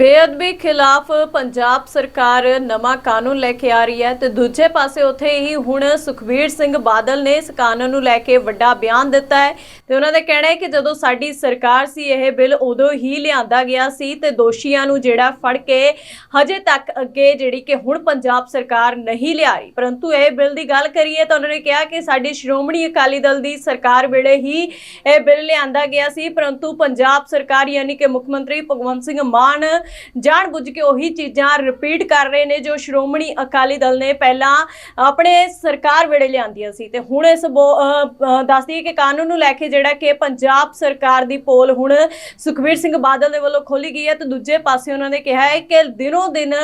ਬੇਅਦਬੀ ਖਿਲਾਫ ਪੰਜਾਬ ਸਰਕਾਰ ਨਵਾਂ ਕਾਨੂੰਨ ਲੈ ਕੇ ਆ ਰਹੀ ਹੈ ਤੇ ਦੂਜੇ ਪਾਸੇ ਉੱਥੇ ਹੀ ਹੁਣ ਸੁਖਬੀਰ ਸਿੰਘ ਬਾਦਲ ਨੇ ਇਸ ਕਾਨੂੰਨ ਨੂੰ ਲੈ ਕੇ ਵੱਡਾ ਬਿਆਨ ਦਿੱਤਾ ਹੈ ਤੇ ਉਹਨਾਂ ਦਾ ਕਹਿਣਾ ਹੈ ਕਿ ਜਦੋਂ ਸਾਡੀ ਸਰਕਾਰ ਸੀ, ਇਹ ਬਿੱਲ ਉਦੋਂ ਹੀ ਲਿਆਂਦਾ ਗਿਆ ਸੀ ਤੇ ਦੋਸ਼ੀਆਂ ਨੂੰ ਜਿਹੜਾ ਫੜ ਕੇ ਹਜੇ ਤੱਕ ਅੱਗੇ ਜਿਹੜੀ ਕਿ ਹੁਣ ਪੰਜਾਬ ਸਰਕਾਰ ਨਹੀਂ ਲਿਆ ਰਹੀ। ਪਰੰਤੂ ਇਹ ਬਿੱਲ ਦੀ ਗੱਲ ਕਰੀਏ ਤਾਂ ਉਹਨਾਂ ਨੇ ਕਿਹਾ ਕਿ ਸਾਡੀ ਸ਼੍ਰੋਮਣੀ ਅਕਾਲੀ ਦਲ ਦੀ ਸਰਕਾਰ ਵੇਲੇ ਹੀ ਇਹ ਬਿੱਲ ਲਿਆਂਦਾ ਗਿਆ ਸੀ, ਪਰੰਤੂ ਪੰਜਾਬ ਸਰਕਾਰ ਯਾਨੀ ਕਿ ਮੁੱਖ ਮੰਤਰੀ ਭਗਵੰਤ ਸਿੰਘ ਮਾਨ ਜਾਣ ਬੁੱਝ ਕੇ ਉਹੀ ਚੀਜ਼ਾਂ ਰਿਪੀਟ ਕਰ ਰਹੇ ਨੇ ਜੋ ਸ਼੍ਰੋਮਣੀ ਅਕਾਲੀ ਦਲ ਨੇ ਪਹਿਲਾਂ ਆਪਣੇ ਸਰਕਾਰ ਵੇਲੇ ਲਿਆਂਦੀਆਂ ਸੀ। ਤੇ ਹੁਣ ਇਸ ਬੋ- ਅਹ, ਕਿ ਕਾਨੂੰਨ ਨੂੰ ਲੈ ਕੇ ਜਿਹੜਾ ਕਿ ਪੰਜਾਬ ਸਰਕਾਰ ਦੀ ਪੋਲ ਹੁਣ ਸੁਖਬੀਰ ਸਿੰਘ ਬਾਦਲ ਦੇ ਵੱਲੋਂ ਖੋਲੀ ਗਈ ਹੈ ਤੇ ਦੂਜੇ ਪਾਸੇ ਉਹਨਾਂ ਨੇ ਕਿਹਾ ਹੈ ਕਿ ਦਿਨੋਂ ਦਿਨ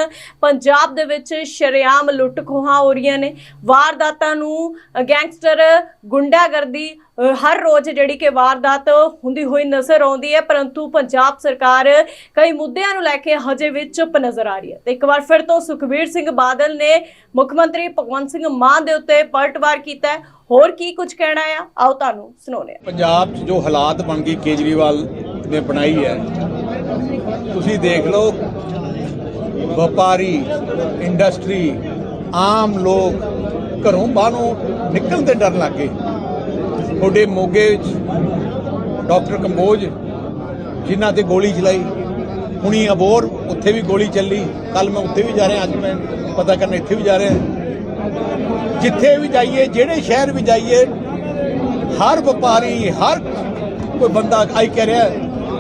ਪੰਜਾਬ ਦੇ ਵਿੱਚ ਸ਼ਰੇਆਮ ਲੁੱਟ ਖੋਹਾਂ ਹੋ ਰਹੀਆਂ ਨੇ। ਵਾਰਦਾਤਾਂ ਨੂੰ ਗੈਂਗਸਟਰ ਗੁੰਡਾਗਰਦੀ ਹਰ ਰੋਜ਼ ਜਿਹੜੀ ਕਿ ਵਾਰਦਾਤ ਹੁੰਦੀ ਹੋਈ ਨਜ਼ਰ ਆਉਂਦੀ ਹੈ, ਪਰੰਤੂ ਪੰਜਾਬ ਸਰਕਾਰ ਕਈ ਮੁੱਦਿਆਂ ਨੂੰ ਲੈ ਕੇ ਹਜੇ ਵੀ ਚੁੱਪ ਨਜ਼ਰ ਆ ਰਹੀ ਹੈ। ਤੇ ਇੱਕ ਵਾਰ ਫਿਰ ਤੋਂ ਸੁਖਬੀਰ ਸਿੰਘ ਬਾਦਲ ਨੇ ਮੁੱਖ ਮੰਤਰੀ ਭਗਵੰਤ ਸਿੰਘ ਮਾਨ ਦੇ ਉੱਤੇ ਪਲਟਵਾਰ ਕੀਤਾ ਹੈ। ਹੋਰ ਕੀ ਕੁਝ ਕਹਿਣਾ ਆ? ਆਓ ਤੁਹਾਨੂੰ ਸੁਣਾਉਂਦੇ ਹਾਂ। ਪੰਜਾਬ 'ਚ ਜੋ ਹਾਲਾਤ ਬਣ ਗਈ ਕੇਜਰੀਵਾਲ ਨੇ ਬਣਾਈ ਹੈ, ਤੁਸੀਂ ਦੇਖ ਲਓ, ਵਪਾਰੀ, ਇੰਡਸਟਰੀ, ਆਮ ਲੋਕ ਘਰੋਂ ਬਾਹਰੋਂ ਨਿਕਲਣ ਦੇ ਡਰ ਲੱਗੇ ਤੁਹਾਡੇ ਮੋਗੇ ਵਿੱਚ ਡਾਕਟਰ ਕੰਬੋਜ, ਜਿਨ੍ਹਾਂ ਤੇ ਗੋਲੀ ਚਲਾਈ, ਹੁਣੀ ਅਬੋਰ, ਉੱਥੇ ਵੀ ਗੋਲੀ ਚੱਲੀ। ਕੱਲ ਮੈਂ ਉੱਥੇ ਵੀ ਜਾ ਰਿਹਾ, ਅੱਜ ਮੈਂ ਪਤਾ ਕਰਨ ਇੱਥੇ ਵੀ ਜਾ ਰਿਹਾ। ਜਿੱਥੇ ਵੀ ਜਾਈਏ, ਜਿਹੜੇ ਸ਼ਹਿਰ ਵੀ ਜਾਈਏ, ਹਰ ਵਪਾਰੀ, ਹਰ ਕੋਈ ਬੰਦਾ ਆਈ ਕਹਿ ਰਿਹਾ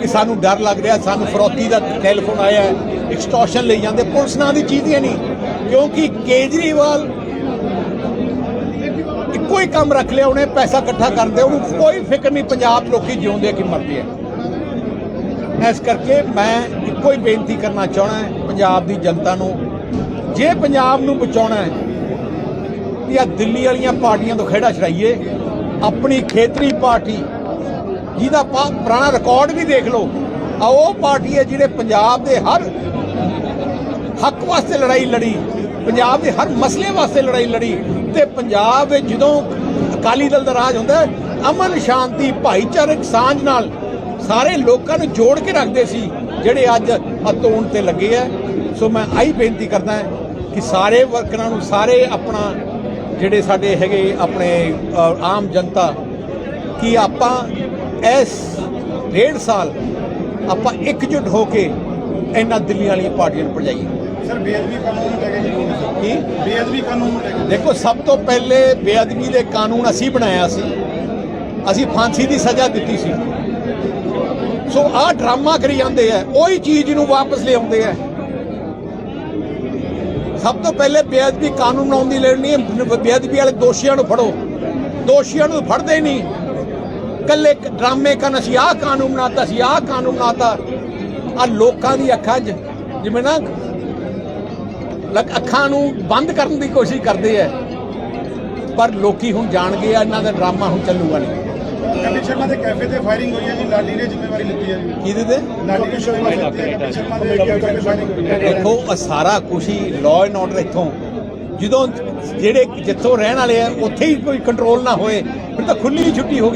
ਕਿ ਸਾਨੂੰ ਡਰ ਲੱਗ ਰਿਹਾ, ਸਾਨੂੰ ਫਰੋਤੀ ਦਾ ਟੈਲੀਫੋਨ ਆਇਆ ਐਕਸਟੋਰਸ਼ਨ ਲਈ ਜਾਂਦੇ। ਪੁਲਿਸ ਨਾਂ ਦੀ ਚੀਜ਼ ਹੀ ਨਹੀਂ, ਕਿਉਂਕਿ ਕੇਜਰੀਵਾਲ ਇੱਕੋ ਹੀ ਕੰਮ ਰੱਖ ਲਿਆ, ਉਹਨੇ ਪੈਸਾ ਇਕੱਠਾ ਕਰਦੇ ਉਹਨੂੰ ਕੋਈ ਫਿਕਰ ਨਹੀਂ, ਪੰਜਾਬ ਲੋਕੀ ਜਿਉਂਦੇ ਕਿ ਮਰਦੇ ਆ। ਇਸ ਕਰਕੇ ਮੈਂ ਇੱਕੋ ਹੀ ਬੇਨਤੀ ਕਰਨਾ ਚਾਹਣਾ ਹੈ, ਪੰਜਾਬ ਦੀ ਜਨਤਾ ਨੂੰ, ਜੇ ਪੰਜਾਬ ਨੂੰ ਬਚਾਉਣਾ ਹੈ ਕਿ ਆ ਦਿੱਲੀ ਵਾਲੀਆਂ ਪਾਰਟੀਆਂ ਤੋਂ ਖੇੜਾ ਛੜਾਈਏ ਆਪਣੀ ਖੇਤਰੀ ਪਾਰਟੀ, ਜਿਹਦਾ ਪੁਰਾਣਾ ਰਿਕਾਰਡ ਵੀ ਦੇਖ ਲਓ ਆ ਉਹ ਪਾਰਟੀ ਹੈ ਜਿਹੜੇ ਪੰਜਾਬ ਦੇ ਹਰ ਹੱਕ ਵਾਸਤੇ ਲੜਾਈ ਲੜੀ, ਪੰਜਾਬ ਦੇ ਹਰ ਮਸਲੇ ਵਾਸਤੇ ਲੜਾਈ ਲੜੀ ਤੇ ਪੰਜਾਬ ਵਿੱਚ ਜਦੋਂ ਅਕਾਲੀ ਦਲ ਦਾ ਰਾਜ ਹੁੰਦਾ ਅਮਨ ਸ਼ਾਂਤੀ, ਭਾਈਚਾਰਕ ਸਾਂਝ ਨਾਲ ਸਾਰੇ ਲੋਕਾਂ ਨੂੰ ਜੋੜ ਕੇ ਰੱਖਦੇ ਸੀ, ਜਿਹੜੇ ਅੱਜ ਅਤੋਣ ਤੇ ਲੱਗੇ ਆ ਸੋ ਮੈਂ ਆਹੀ ਬੇਨਤੀ ਕਰਦਾ ਕਿ ਸਾਰੇ ਵਰਕਰਾਂ ਨੂੰ, ਸਾਰੇ ਆਪਣਾ ਜਿਹੜੇ ਸਾਡੇ ਹੈਗੇ ਆਪਣੇ ਆਮ ਜਨਤਾ, ਕਿ ਆਪਾਂ ਇਸ ਡੇਢ ਸਾਲ ਆਪਾਂ ਇਕਜੁੱਟ ਹੋ ਕੇ ਇਹਨਾਂ ਦਿੱਲੀ ਵਾਲੀਆਂ ਪਾਰਟੀਆਂ ਨੂੰ ਭਜਾਈਏ। ਸਰ ਬੇਅਦਬੀ ਕਾਨੂੰਨ ਨੂੰ ਲੈ ਕੇ ਜ਼ਰੂਰ ਕੀ? ਬੇਅਦਬੀ ਕਾਨੂੰਨ ਨੂੰ ਲੈ ਕੇ ਦੇਖੋ। ਸਭ ਤੋਂ ਪਹਿਲੇ ਬੇਅਦਬੀ ਦੇ ਕਾਨੂੰਨ ਅਸੀਂ ਬਣਾਇਆ ਸੀ। ਅਸੀਂ ਫਾਂਸੀ ਦੀ ਸਜ਼ਾ ਦਿੱਤੀ ਸੀ। ਸੋ ਆਹ ਡਰਾਮਾ ਕਰੀ ਜਾਂਦੇ ਆ। ਉਹੀ ਚੀਜ਼ ਨੂੰ ਵਾਪਸ ਲਿਆਉਂਦੇ ਆ। ਸਭ ਤੋਂ ਪਹਿਲੇ ਬੇਅਦਬੀ ਕਾਨੂੰਨ ਬਣਾਉਣ ਦੀ ਲੋੜ ਨਹੀਂ ਹੈ। ਬੇਅਦਬੀ ਵਾਲੇ ਦੋਸ਼ੀਆਂ ਨੂੰ ਫੜੋ। ਦੋਸ਼ੀਆਂ ਨੂੰ ਫੜਦੇ ਨਹੀਂ। ਕੱਲੇ ਡਰਾਮੇ ਕਰਨ ਅਸੀਂ ਆਹ ਕਾਨੂੰਨ ਬਣਾਤਾ ਸੀ ਆਹ ਕਾਨੂੰਨ ਬਣਾਤਾ। ਆ ਲੋਕਾਂ ਦੀ ਅੱਖਾਂ 'ਚ ਜਿਵੇਂ ਨਾ ਅੱਖਾਂ ਨੂੰ ਬੰਦ ਕਰਨ ਦੀ ਕੋਸ਼ਿਸ਼ ਕਰਦੇ ਆ ਪਰ ਲੋਕੀ ਹੁਣ ਜਾਣ ਗਏ ਆ ਇਹਨਾਂ ਦਾ ਡਰਾਮਾ ਹੁਣ ਚੱਲੂਗਾ ਨਹੀਂ। ਕਪਿਲ ਸ਼ਰਮਾ ਦੇ ਕੈਫੇ ਤੇ ਫਾਇਰਿੰਗ ਹੋਈ ਹੈ ਜੀ ਲਾਡੀ ਨੇ ਜ਼ਿੰਮੇਵਾਰੀ ਲਿੱਤੀ ਹੈ ਜੀ। ਕਿਹਦੇ ਤੇ? ਲਾਡੀ ਨੇ ਜ਼ਿੰਮੇਵਾਰੀ ਲਿੱਤੀ ਹੈ ਕਪਿਲ ਸ਼ਰਮਾ ਦੇ ਕੈਫੇ ਤੇ ਫਾਇਰਿੰਗ ਹੋਈ ਹੈ ਦੇਖੋ ਸਾਰਾ ਕੁਛ ਹੀ ਲਾਅ ਐਂਡ ਆਰਡਰ ਇੱਥੋਂ। ਜਦੋਂ ਜਿਹੜੇ ਜਿੱਥੋਂ ਰਹਿਣ ਵਾਲੇ ਆ ਉੱਥੇ ਹੀ ਕੋਈ ਕੰਟਰੋਲ ਨਾ ਹੋਏ ਫਿਰ ਤਾਂ ਖੁੱਲੀ ਛੁੱਟੀ ਹੋ ਗਈ।